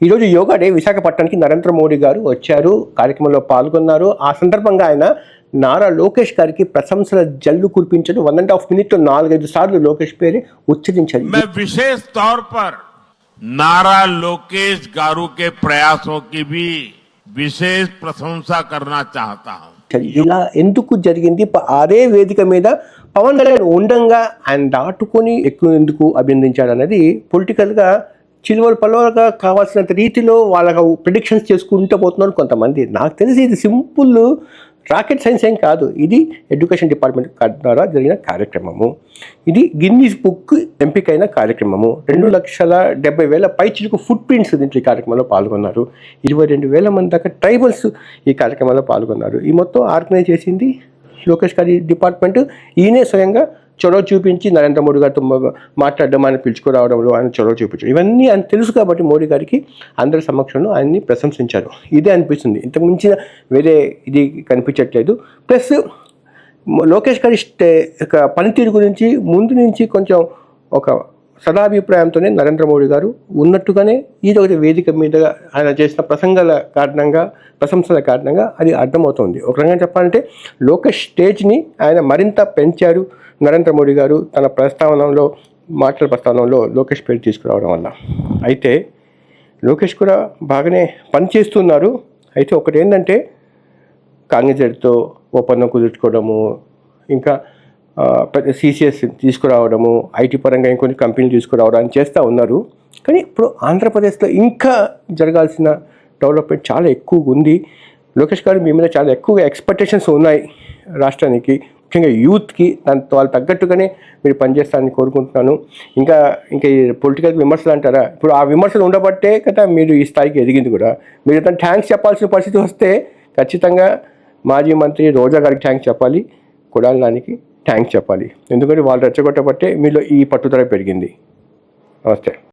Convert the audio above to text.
ఈరోజు యోగా డే విశాఖపట్నానికి నరేంద్ర మోడీ గారు వచ్చారు కార్యక్రమంలో పాల్గొన్నారు. ఆ సందర్భంగా ఆయన నారా లోకేష్ గారికి ప్రశంసల జల్లు కురిపించారు వన్ అండ్ హాఫ్ మినిట్ నాలుగైదు సార్లు లోకేష్ పేరు ఉచ్చరించారు. విశేష తౌర్ పర్ నారా లోకేష్ గారు ప్రయాసోకి ప్రయాసో విశేష ప్రశంసా ఇలా ఎందుకు జరిగింది? అదే వేదిక మీద పవన్ కళ్యాణ్ ఉండంగా ఆయన దాటుకొని ఎక్కువ ఎందుకు అభినందించాడు అనేది పొలిటికల్గా చిలువలు పలువలుగా కావాల్సినంత రీతిలో వాళ్ళకు ప్రిడిక్షన్స్ చేసుకుంటూ పోతున్నారు కొంతమంది. నాకు తెలిసి ఇది సింపుల్ రాకెట్ సైన్స్ ఏం కాదు. ఇది ఎడ్యుకేషన్ డిపార్ట్మెంట్ ద్వారా జరిగిన కార్యక్రమము. ఇది గిన్నీస్ బుక్ ఎంపికైన కార్యక్రమము. రెండు లక్షల డెబ్బై వేల పై చిలుకు ఫుట్ ప్రింట్స్ దీంట్లో ఈ కార్యక్రమంలో పాల్గొన్నారు. ఇరవై రెండు వేల మంది దాకా ట్రైబల్స్ ఈ కార్యక్రమంలో పాల్గొన్నారు. ఈ మొత్తం ఆర్గనైజ్ చేసింది లోకేష్ గారి డిపార్ట్మెంట్ ఈయనే స్వయంగా చొరవ చూపించి నరేంద్ర మోడీ గారితో మాట్లాడడం ఆయన పిలుచుకురావడంలో ఆయన చొరవ చూపించడం ఇవన్నీ ఆయన తెలుసు కాబట్టి మోడీ గారికి అందరి సమక్షంలో ఆయన్ని ప్రశంసించారు. ఇదే అనిపిస్తుంది. ఇంతకు మించిన వేరే ఇది కనిపించట్లేదు. ప్లస్ లోకేష్ గారి స్టే పనితీరు గురించి ముందు నుంచి కొంచెం ఒక సదాభిప్రాయంతోనే నరేంద్ర మోడీ గారు ఉన్నట్టుగానే ఇది ఒకటి వేదిక మీద ఆయన చేసిన ప్రసంగాల కారణంగా ప్రశంసల కారణంగా అది అర్థమవుతుంది. ఒక రకంగా చెప్పాలంటే లోకేష్ స్టేజ్ని ఆయన మరింత పెంచారు నరేంద్ర మోడీ గారు తన ప్రస్తావనలో మాటల ప్రస్తావనలో లోకేష్ పేరు తీసుకురావడం వల్ల. అయితే లోకేష్ కూడా బాగానే పనిచేస్తున్నారు అయితే ఒకటి ఏంటంటే కాంగ్రెస్తో ఒప్పందం కుదుర్చుకోవడము ఇంకా సిసిఎస్ తీసుకురావడము ఐటీ పరంగా ఇంకొన్ని కంపెనీలు తీసుకురావడం అని చేస్తూ ఉన్నారు. కానీ ఇప్పుడు ఆంధ్రప్రదేశ్లో ఇంకా జరగాల్సిన డెవలప్మెంట్ చాలా ఎక్కువగా ఉంది. లోకేష్ గారు మీ మీద చాలా ఎక్కువగా ఎక్స్పెక్టేషన్స్ ఉన్నాయి రాష్ట్రానికి. ముఖ్యంగా యూత్కి దాంతో వాళ్ళు తగ్గట్టుగానే మీరు పనిచేస్తారని కోరుకుంటున్నాను. ఇంకా ఇంకా ఈ పొలిటికల్ విమర్శలు అంటారా? ఇప్పుడు ఆ విమర్శలు ఉండబట్టే కదా మీరు ఈ స్థాయికి ఎదిగింది కూడా. మీరు ఏదైనా థ్యాంక్స్ చెప్పాల్సిన పరిస్థితి వస్తే ఖచ్చితంగా మాజీ మంత్రి రోజా గారికి థ్యాంక్స్ చెప్పాలి. కొడాలి నానికి. థ్యాంక్స్ చెప్పాలి. ఎందుకంటే వాళ్ళు రెచ్చగొట్టబట్టే మీలో ఈ పట్టుదల పెరిగింది. నమస్తే.